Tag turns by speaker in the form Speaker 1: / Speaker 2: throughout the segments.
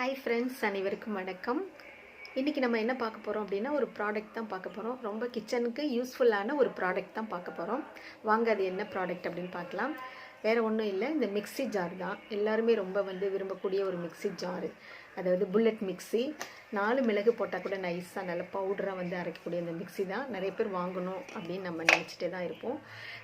Speaker 1: Hi friends அனைவருக்கும் வணக்கம். இன்றைக்கி நம்ம என்ன பார்க்க போகிறோம் அப்படின்னா ஒரு ப்ராடக்ட் தான் பார்க்க போகிறோம் ரொம்ப கிச்சனுக்கு யூஸ்ஃபுல்லான ஒரு ப்ராடக்ட் தான் பார்க்க போகிறோம் வாங்க அது என்ன ப்ராடக்ட் அப்படின்னு பார்க்கலாம். வேறு ஒன்றும் இல்லை இந்த மிக்ஸி ஜார் தான். எல்லாருமே ரொம்ப வந்து விரும்பக்கூடிய ஒரு மிக்ஸி ஜாரு அதாவது புல்லட் மிக்ஸி நாலு மிளகு போட்டால் கூட நைஸாக நல்ல பவுடராக வந்து அரைக்கக்கூடிய அந்த மிக்ஸி தான். நிறைய பேர் வாங்கணும் அப்படின்னு நம்ம நினச்சிட்டே தான் இருப்போம்.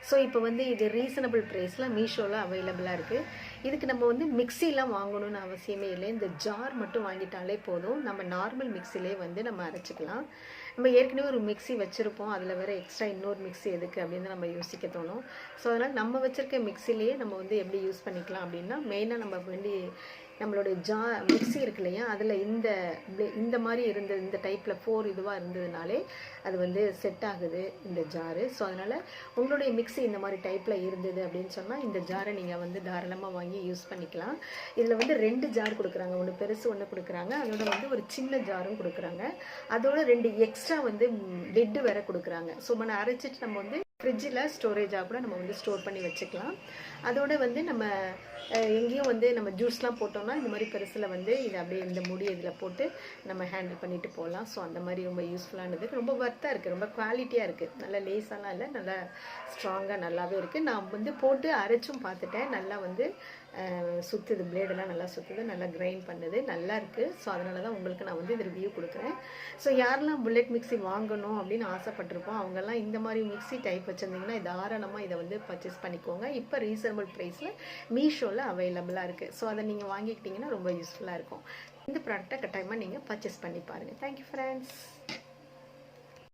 Speaker 1: ஸோ இப்போ வந்து இது ரீசனபிள் ப்ரைஸில் மீஷோவில் அவைலபிளாக இருக்குது இதுக்கு நம்ம வந்து மிக்ஸிலாம் வாங்கணும்னு அவசியமே இல்லை. இந்த ஜார் மட்டும் வாங்கிட்டாலே போதும். நம்ம நார்மல் மிக்ஸிலே வந்து நம்ம அரைச்சிக்கலாம். நம்ம ஏற்கனவே ஒரு மிக்ஸி வச்சுருப்போம். அதில் வேறு எக்ஸ்ட்ரா இன்னொரு மிக்ஸி எதுக்கு அப்படின்னு நம்ம யோசிக்க தோணும். ஸோ அதனால் நம்ம வச்சுருக்க மிக்ஸிலேயே நம்ம வந்து எப்படி யூஸ் பண்ணிக்கலாம் அப்படின்னா மெயினாக நம்ம வேண்டி நம்மளோட ஜா மிக்ஸி இருக்கு இல்லையா? அதில் இந்த இந்த மாதிரி இருந்தது இந்த டைப்பில் ஃபோர் இதுவாக இருந்ததுனாலே அது வந்து செட் ஆகுது இந்த ஜாரு ஸோ அதனால் உங்களுடைய மிக்ஸி இந்த மாதிரி டைப்பில் இருந்தது அப்படின்னு சொன்னால் இந்த ஜாரை நீங்கள் வந்து தாராளமாக வாங்கி யூஸ் பண்ணிக்கலாம். இதில் வந்து ரெண்டு ஜார் கொடுக்குறாங்க. ஒன்று பெருசு ஒன்று கொடுக்குறாங்க. அதோட வந்து ஒரு சின்ன ஜாரும் கொடுக்குறாங்க. அதோட ரெண்டு எக்ஸ்ட்ரா வந்து லெட்டு வேற கொடுக்குறாங்க. ஸோ நம்ம அரைச்சிட்டு நம்ம வந்து ஃப்ரிட்ஜில் ஸ்டோரேஜாக கூட நம்ம வந்து ஸ்டோர் பண்ணி வச்சுக்கலாம். அதோடு வந்து நம்ம எங்கேயும் வந்து நம்ம ஜூஸ்லாம் போட்டோம்னா இந்த மாதிரி பெருசில் வந்து இதை அப்படியே இந்த முடி இதில் போட்டு நம்ம ஹேண்டில் பண்ணிட்டு போகலாம். ஸோ அந்த மாதிரி ரொம்ப யூஸ்ஃபுல்லானது ரொம்ப ஒர்த்தாக இருக்குது ரொம்ப குவாலிட்டியாக இருக்குது நல்லா லேஸாலாம் இல்லை. நல்லா ஸ்ட்ராங்காக நல்லாவே இருக்குது நான் வந்து போட்டு அரைச்சும் பார்த்துட்டேன். நல்லா வந்து சுற்றுது பிளேடெல்லாம் நல்லா சுற்றுது நல்லா கிரைண்ட் பண்ணுது. நல்லா இருக்குது ஸோ அதனால தான் உங்களுக்கு நான் வந்து இது ரிவ்யூ கொடுக்குறேன். ஸோ யாரெல்லாம் புல்லட் மிக்ஸி வாங்கணும் அப்படின்னு ஆசைப்பட்டிருப்போம் அவங்கெல்லாம் இந்த மாதிரி மிக்ஸி டைப் வச்சுருந்தீங்கன்னா தாராளமாக இதை வந்து பர்ச்சேஸ் பண்ணிக்கோங்க. இப்போ ரீசனபிள் ப்ரைஸில் மீஷோவில் அவைலபிளாக இருக்குது ஸோ அதை நீங்கள் வாங்கிக்கிட்டிங்கன்னா ரொம்ப யூஸ்ஃபுல்லாக இருக்கும். இந்த ப்ராடக்டை கட்டாயமாக நீங்கள் பர்ச்சேஸ் பண்ணி பாருங்கள் தேங்க்யூ ஃப்ரெண்ட்ஸ்